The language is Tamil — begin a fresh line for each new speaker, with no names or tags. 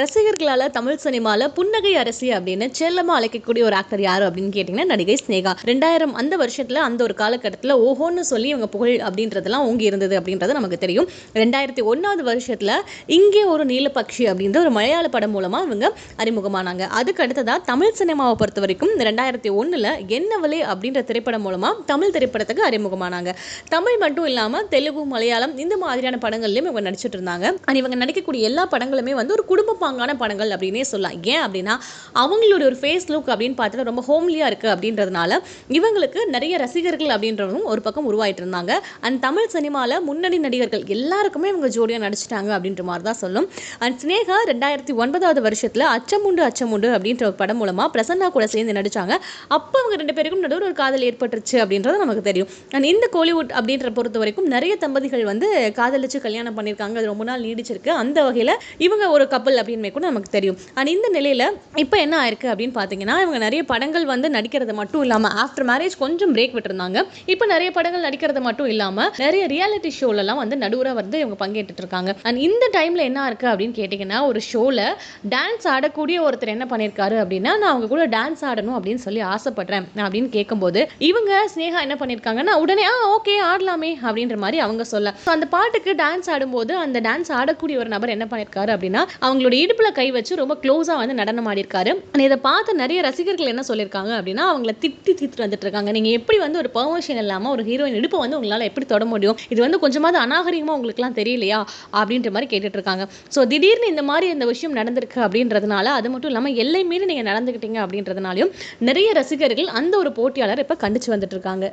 ரசிகர்களால் தமிழ் சினிமாவில் புன்னகை அரசி அப்படின்னு செல்லமாக அழைக்கக்கூடிய ஒரு ஆக்டர் யார் அப்படின்னு கேட்டிங்கன்னா நடிகை ஸ்னேகா ரெண்டாயிரம் அந்த வருஷத்தில் அந்த ஒரு காலகட்டத்தில் ஓஹோன்னு சொல்லி இவங்க புகழ் அப்படின்றதெல்லாம் ஓங்கி இருந்தது அப்படின்றது நமக்கு தெரியும். ரெண்டாயிரத்தி ஒன்றாவது வருஷத்தில் இங்கே ஒரு நீலபக்ஷி அப்படின்ற ஒரு மலையாள படம் மூலமாக இவங்க அறிமுகமானாங்க. அதுக்கு அடுத்ததாக தமிழ் சினிமாவை பொறுத்த வரைக்கும் ரெண்டாயிரத்தி ஒன்றில் என்னவலே அப்படின்ற திரைப்படம் மூலமாக தமிழ் திரைப்படத்துக்கு அறிமுகமானாங்க. தமிழ் மட்டும் இல்லாமல் தெலுங்கு மலையாளம் இந்த மாதிரியான படங்கள்லையும் இவங்க நடிச்சிட்டு இருந்தாங்க. இவங்க நடிக்கக்கூடிய எல்லா படங்களுமே வந்து ஒரு குடும்ப பாங்கான படங்கள் அப்படின்னே சொல்லலாம். ஏன் அப்படின்னா அவங்களுடைய ஒரு ஃபேஸ் லுக் அப்படின்னு பார்த்துட்டு ரொம்ப ஹோம்லியாக இருக்குது அப்படின்றதுனால இவங்களுக்கு நிறைய ரசிகர்கள் அப்படின்றதும் ஒரு பக்கம் உருவாயிட்டு இருந்தாங்க. அண்ட் தமிழ் சினிமாவில் முன்னணி நடிகர்கள் எல்லாருக்குமே இவங்க ஜோடியாக நடிச்சிட்டாங்க அப்படின்ற மாதிரி தான் சொல்லும். அண்ட் ஸ்னேகா ரெண்டாயிரத்தி ஒன்பதாவது வருஷத்தில் அச்சமுண்டு அச்சமுண்டு அப்படின்ற ஒரு படம் மூலமாக பிரசன்னா கூட சேர்ந்து நடித்தாங்க அப்போ அவங்க ரெண்டு பேருக்கும் நடுவில் ஒரு காதல் ஏற்பட்டுருச்சு அப்படின்றது நமக்கு தெரியும். அண்ட் இந்த கோலிவுட் அப்படின்ற பொறுத்த வரைக்கும் நிறைய தம்பதிகள் வந்து காதலிச்சு கல்யாணம் பண்ணியிருக்காங்க. அது ரொம்ப நாள் நீடிச்சிருக்கு. அந்த வகையில் இவங்க ஒரு கப்பல் அப்படின்னு கூட நமக்கு தெரியும். அண்ட் இந்த நிலையில் இப்போ என்ன ஆயிருக்கு அப்படின்னு பார்த்தீங்கன்னா இவங்க நிறைய படங்கள் வந்து நடிக்கிறது மட்டும் இல்லாமல் ஆஃப்டர் மேரேஜ் கொஞ்சம் பிரேக் விட்டுருந்தாங்க. இப்போ நிறைய படங்கள் நடிக்கிறது மட்டும் இல்லாமல் நிறைய ரியாலிட்டி ஷோலலாம் வந்து நடுவராக வந்து இவங்க பங்கேற்றுட்டு இருக்காங்க. அண்ட் இந்த டைமில் என்ன இருக்குது அப்படின்னு கேட்டிங்கன்னா ஒரு ஷோவில் டான்ஸ் ஆடக்கூடிய ஒருத்தர் என்ன பண்ணியிருக்காரு அப்படின்னா நான் அவங்க கூட டான்ஸ் ஆடணும் அப்படின்னு சொல்லி ஆசைப்படுறேன் அப்படின்னு கேட்கும்போது இவங்க ஸ்னேகா என்ன பண்ணியிருக்காங்கன்னா உடனே ஆ ஓகே ஆடலாமே அப்படின்ற மாதிரி அவங்க சொல்ல. So, அந்த பாட்டுக்கு டான்ஸ் ஆடும்போது அந்த டான்ஸ் ஆடக்கூடிய ஒரு நபர் என்ன பண்ணியிருக்காரு அப்படின்னா அவங்களுடைய அவரோட இடுப்பில் கை வச்சு ரொம்ப க்ளோஸாக வந்து நடனம் ஆடிருக்காரு இதை பார்த்து நிறைய ரசிகர்கள் என்ன சொல்லியிருக்காங்க அப்படின்னா அவங்கள திட்டி திட்டு வந்துட்டு இருக்காங்க நீங்கள் எப்படி வந்து ஒரு பெர்மிஷன் இல்லாமல் ஒரு ஹீரோயின் இடுப்பை வந்து உங்களால் எப்படி தொட முடியும்? இது வந்து கொஞ்சமாவது அநாகரிகமாக உங்களுக்குலாம் தெரியலையா? அப்படின்ற மாதிரி கேட்டுட்டு இருக்காங்க ஸோ திடீர்னு இந்த மாதிரி இந்த விஷயம் நடந்திருக்கு அப்படின்றதுனால அது மட்டும் இல்லாமல் எல்லை மீறி நீங்கள் நடந்துக்கிட்டீங்க அப்படின்றதுனாலையும் நிறைய ரசிகர்கள் அந்த ஒரு போட்டியாளர் இப்போ கண்டிச்சு வந்துட்டு இருக்காங்க